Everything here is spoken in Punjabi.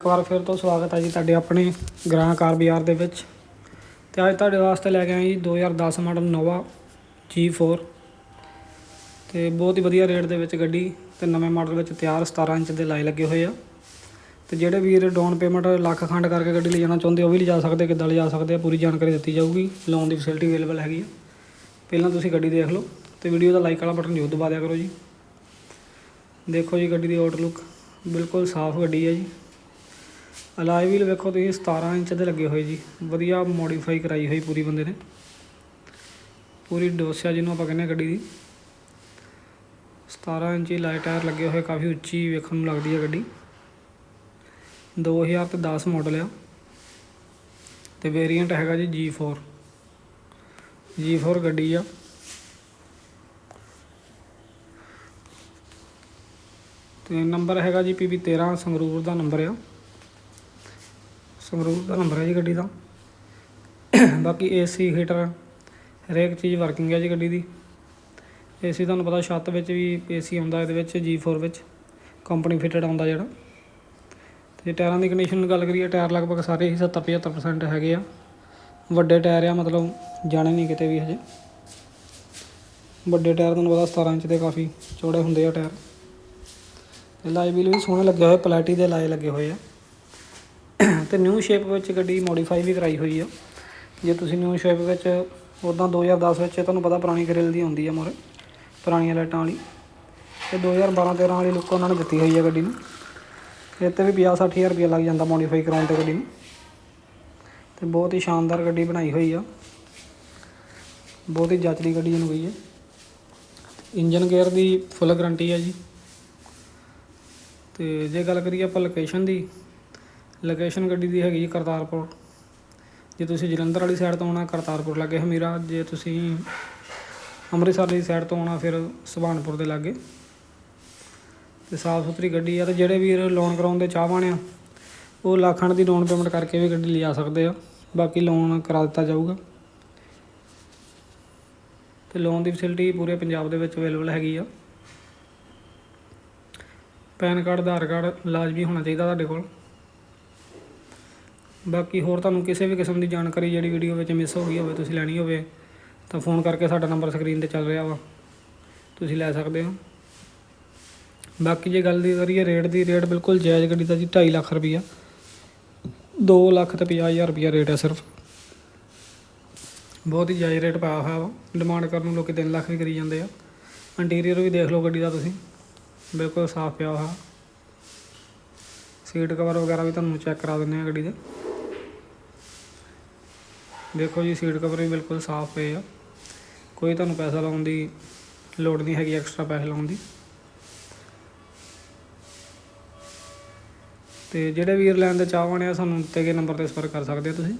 ਇੱਕ ਵਾਰ ਫਿਰ ਤੋਂ ਸਵਾਗਤ ਹੈ ਜੀ ਤੁਹਾਡੇ ਆਪਣੇ ਗ੍ਰਾਂ ਕਾਰ ਬਾਜ਼ਾਰ ਦੇ ਵਿੱਚ। ਤੇ ਅੱਜ ਤੁਹਾਡੇ ਵਾਸਤੇ ਲੈ ਕੇ ਆਏ ਜੀ 2010 ਮਾਡਲ ਨੋਵਾ G4 ਤੇ ਬਹੁਤ ਹੀ ਵਧੀਆ ਰੇਟ ਦੇ ਵਿੱਚ ਗੱਡੀ ਤੇ ਨਵੇਂ ਮਾਡਲ ਵਿੱਚ ਤਿਆਰ 17 ਇੰਚ ਦੇ ਲਾਏ ਲੱਗੇ ਹੋਏ ਆ। ਤੇ ਜਿਹੜੇ ਵੀਰ ਡਾਊਨ ਪੇਮੈਂਟ ਲੱਖ ਖੰਡ ਕਰਕੇ ਗੱਡੀ ਲਿਜਾਣਾ ਚਾਹੁੰਦੇ ਉਹ ਵੀ ਲਿਜਾ ਸਕਦੇ, ਕਿੱਦਾਂ ਲਿਜਾ ਸਕਦੇ ਆ, ਪੂਰੀ ਜਾਣਕਾਰੀ ਦਿੱਤੀ ਜਾਊਗੀ। ਲੋਨ ਦੀ ਫੈਸਿਲਿਟੀ ਅਵੇਲੇਬਲ ਹੈਗੀ ਆ। ਪਹਿਲਾਂ ਤੁਸੀਂ ਗੱਡੀ ਦੇਖ ਲਓ ਤੇ ਵੀਡੀਓ ਦਾ ਲਾਈਕ ਵਾਲਾ ਬਟਨ ਜ਼ਰੂਰ ਦਬਾ ਦਿਆ ਕਰੋ ਜੀ। ਦੇਖੋ ਜੀ ਗੱਡੀ ਦੀ ਆਊਟਲੁੱਕ ਬਿਲਕੁਲ ਸਾਫ਼ ਗੱਡੀ ਹੈ ਜੀ। ਅਲਾਈ ਵੀਲ ਵੇਖੋ ਤੁਸੀਂ 17 ਇੰਚ ਦੇ ਲੱਗੇ ਹੋਏ ਜੀ। ਵਧੀਆ ਮੋਡੀਫਾਈ ਕਰਾਈ ਹੋਈ ਪੂਰੀ ਬੰਦੇ ਨੇ। ਪੂਰੀ ਡੋਸਿਆ ਜਿਹਨੂੰ ਆਪਾਂ ਕਹਿੰਦੇ ਹਾਂ ਗੱਡੀ ਦੀ। 17 ਇੰਚੀ ਲਾਈਟ ਟਾਇਰ ਲੱਗੇ ਹੋਏ, ਕਾਫੀ ਉੱਚੀ ਵੇਖਣ ਨੂੰ ਲੱਗਦੀ ਹੈ ਗੱਡੀ। 2000 ਤੇ 10 ਮਾਡਲ ਆ। ਤੇ ਵੇਰੀਐਂਟ ਹੈਗਾ ਜੀ G4 G4 ਗੱਡੀ ਆ। ਤੇ ਨੰਬਰ ਹੈਗਾ ਜੀ PB13 ਸੰਗਰੂਰ ਦਾ ਨੰਬਰ ਆ। ਸੰਗਰੂਰ ਦਾ ਨੰਬਰ ਹੈ ਜੀ ਗੱਡੀ ਦਾ। ਬਾਕੀ ਏਸੀ ਹੀਟਰ ਹਰੇਕ ਚੀਜ਼ ਵਰਕਿੰਗ ਹੈ ਜੀ ਗੱਡੀ ਦੀ। ਏਸੀ ਤੁਹਾਨੂੰ ਪਤਾ ਛੱਤ ਵਿੱਚ ਵੀ ਏਸੀ ਆਉਂਦਾ ਇਹਦੇ ਵਿੱਚ G4 ਵਿੱਚ ਕੰਪਨੀ ਫਿਟਡ ਆਉਂਦਾ ਜਿਹੜਾ। ਤੇ ਟਾਇਰਾਂ ਦੀ ਕੰਡੀਸ਼ਨ ਗੱਲ ਕਰੀਏ, ਟਾਇਰ ਲਗਭਗ ਸਾਰੇ ਹੀ 70 75% ਹੈਗੇ ਆ। ਵੱਡੇ ਟਾਇਰ ਆ, ਮਤਲਬ ਜਾਣੇ ਨਹੀਂ ਕਿਤੇ ਵੀ ਹਜੇ। ਵੱਡੇ ਟਾਇਰ ਤੁਹਾਨੂੰ ਪਤਾ 17 ਇੰਚ ਦੇ ਕਾਫੀ ਚੌੜੇ ਹੁੰਦੇ ਆ ਟਾਇਰ। ਤੇ ਲਾਈ ਵੀਲ ਵੀ ਸੋਹਣੇ ਲੱਗੇ ਹੋਏ, ਪਲੈਟੀ ਦੇ ਲਾਏ ਲੱਗੇ ਹੋਏ ਆ। ਤੇ ਨਿਊ ਸ਼ੇਪ ਵਿੱਚ ਗੱਡੀ ਮੋਡੀਫਾਈ ਵੀ ਕਰਾਈ ਹੋਈ ਆ। ਜੇ ਤੁਸੀਂ ਨਿਊ ਸ਼ੇਪ ਵਿੱਚ ਉਦਾਂ 2010 ਵਿੱਚ ਤੁਹਾਨੂੰ ਪਤਾ ਪੁਰਾਣੀ ਗ੍ਰਿਲ ਦੀ ਹੁੰਦੀ ਆ ਮੋਰੇ, ਪੁਰਾਣੀਆਂ ਲਾਈਟਾਂ ਵਾਲੀ। ਤੇ 2012 13 ਵਾਲੀ ਲੁੱਕ ਉਹਨਾਂ ਨੇ ਦਿੱਤੀ ਹੋਈ ਆ ਗੱਡੀ ਨੂੰ। ਇਹ ਤੇ ਵੀ 50 60000 ਰੁਪਏ ਲੱਗ ਜਾਂਦਾ ਮੋਡੀਫਾਈ ਕਰਾਉਣ ਤੇ ਗੱਡੀ ਨੂੰ। ਤੇ ਬਹੁਤ ਹੀ ਸ਼ਾਨਦਾਰ ਗੱਡੀ ਬਣਾਈ ਹੋਈ ਆ। ਬਹੁਤ ਹੀ ਜੱਚਦੀ ਗੱਡੀ ਨੂੰ ਗਈ ਹੈ ਇੰਜਨ ਗੇਅਰ ਦੀ ਫੁੱਲ ਗਾਰੰਟੀ ਹੈ ਜੀ। ਤੇ ਜੇ ਗੱਲ ਕਰੀਏ ਆਪਾਂ ਲੋਕੇਸ਼ਨ ਦੀ ਲੋਕੇਸ਼ਨ ਗੱਡੀ ਦੀ ਹੈਗੀ ਕਰਤਾਰਪੁਰ। ਜੇ ਤੁਸੀਂ ਜਲੰਧਰ ਵਾਲੀ ਸਾਈਡ ਤੋਂ ਆਉਣਾ, ਕਰਤਾਰਪੁਰ ਲਾਗੇ ਹਮੀਰਾ। ਜੇ ਤੁਸੀਂ ਅੰਮ੍ਰਿਤਸਰ ਦੀ ਸਾਈਡ ਤੋਂ ਆਉਣਾ, ਫਿਰ ਸੁਭਾਨਪੁਰ ਦੇ ਲਾਗੇ। ਤੇ ਸਾਫ਼ ਸੁਥਰੀ ਗੱਡੀ ਆ ਤੇ ਜਿਹੜੇ ਵੀਰ ਲੋਨ ਕਰਾਉਣ ਦੇ ਚਾਹਵਾਨ ਆ, ਉਹ ਲੱਖਾਂ ਦੀ ਲੋਨ ਪੇਮੈਂਟ ਕਰਕੇ ਵੀ ਗੱਡੀ ਲਿਜਾ ਸਕਦੇ ਆ। ਬਾਕੀ ਲੋਨ ਕਰਾ ਦਿੱਤਾ ਜਾਊਗਾ। ਤੇ ਲੋਨ ਦੀ ਫੈਸਿਲਿਟੀ ਪੂਰੇ ਪੰਜਾਬ ਦੇ ਵਿੱਚ ਅਵੇਲੇਬਲ ਹੈਗੀ ਆ। ਪੈਨ ਕਾਰਡ, ਆਧਾਰ ਕਾਰਡ ਲਾਜ਼ਮੀ ਹੋਣਾ ਚਾਹੀਦਾ ਤੁਹਾਡੇ ਕੋਲ। ਬਾਕੀ ਹੋਰ ਤੁਹਾਨੂੰ ਕਿਸੇ ਵੀ ਕਿਸਮ ਦੀ ਜਾਣਕਾਰੀ ਜਿਹੜੀ ਵੀਡੀਓ ਵਿੱਚ ਮਿਸ ਹੋ ਗਈ ਹੋਵੇ, ਤੁਸੀਂ ਲੈਣੀ ਹੋਵੇ, ਤਾਂ ਫੋਨ ਕਰਕੇ ਸਾਡਾ ਨੰਬਰ ਸਕਰੀਨ ਤੇ ਚੱਲ ਰਿਹਾ ਵਾ। ਤੁਸੀਂ ਲੈ ਸਕਦੇ ਹੋ। ਬਾਕੀ ਜੇ ਗੱਲ ਦੀ ਕਰੀਏ ਰੇਟ ਦੀ ਰੇਟ ਬਿਲਕੁਲ ਜਾਇਜ਼ ਗੱਡੀ ਦਾ ਜੀ 2.5 ਲੱਖ ਰੁਪਈਆ। 2 ਲੱਖ ਤੇ 50000 ਰੁਪਈਆ ਰੇਟ ਹੈ ਸਿਰਫ। ਬਹੁਤ ਹੀ ਜਾਇਜ਼ ਰੇਟ ਪਾਇਆ ਹੋਇਆ ਵਾ। ਡਿਮਾਂਡ ਕਰਨ ਨੂੰ ਲੋਕੀ 3 ਲੱਖ ਵੀ ਕਰੀ ਜਾਂਦੇ ਆ। ਇੰਟੀਰੀਅਰ ਵੀ ਦੇਖ ਲਓ ਗੱਡੀ ਦਾ ਤੁਸੀਂ। ਬਿਲਕੁਲ ਸਾਫ਼ ਪਿਆ ਹੋਇਆ ਸੀਟ ਕਵਰ ਵਗੈਰਾ ਵੀ ਤੁਹਾਨੂੰ ਚੈੱਕ ਕਰਾ ਦਿੰਦੇ ਆ ਗੱਡੀ ਦੇ। ਦੇਖੋ ਜੀ, ਸੀਟ ਕਵਰ ਵੀ ਬਿਲਕੁਲ ਸਾਫ਼ ਪਏ ਆ। ਕੋਈ ਤੁਹਾਨੂੰ ਪੈਸਾ ਲਾਉਣ ਦੀ ਲੋੜ ਨਹੀਂ ਹੈਗੀ, ਐਕਸਟਰਾ ਪੈਸੇ ਲਾਉਣ ਦੀ। ਤੇ ਜਿਹੜੇ ਵੀਰ ਲੈਣ ਦੇ ਚਾਹਵਾਨ ਆ, ਸਾਨੂੰ ਦਿੱਤੇ ਗਏ ਨੰਬਰ ਤੇ ਸੰਪਰਕ ਕਰ ਸਕਦੇ ਹੋ ਤੁਸੀਂ।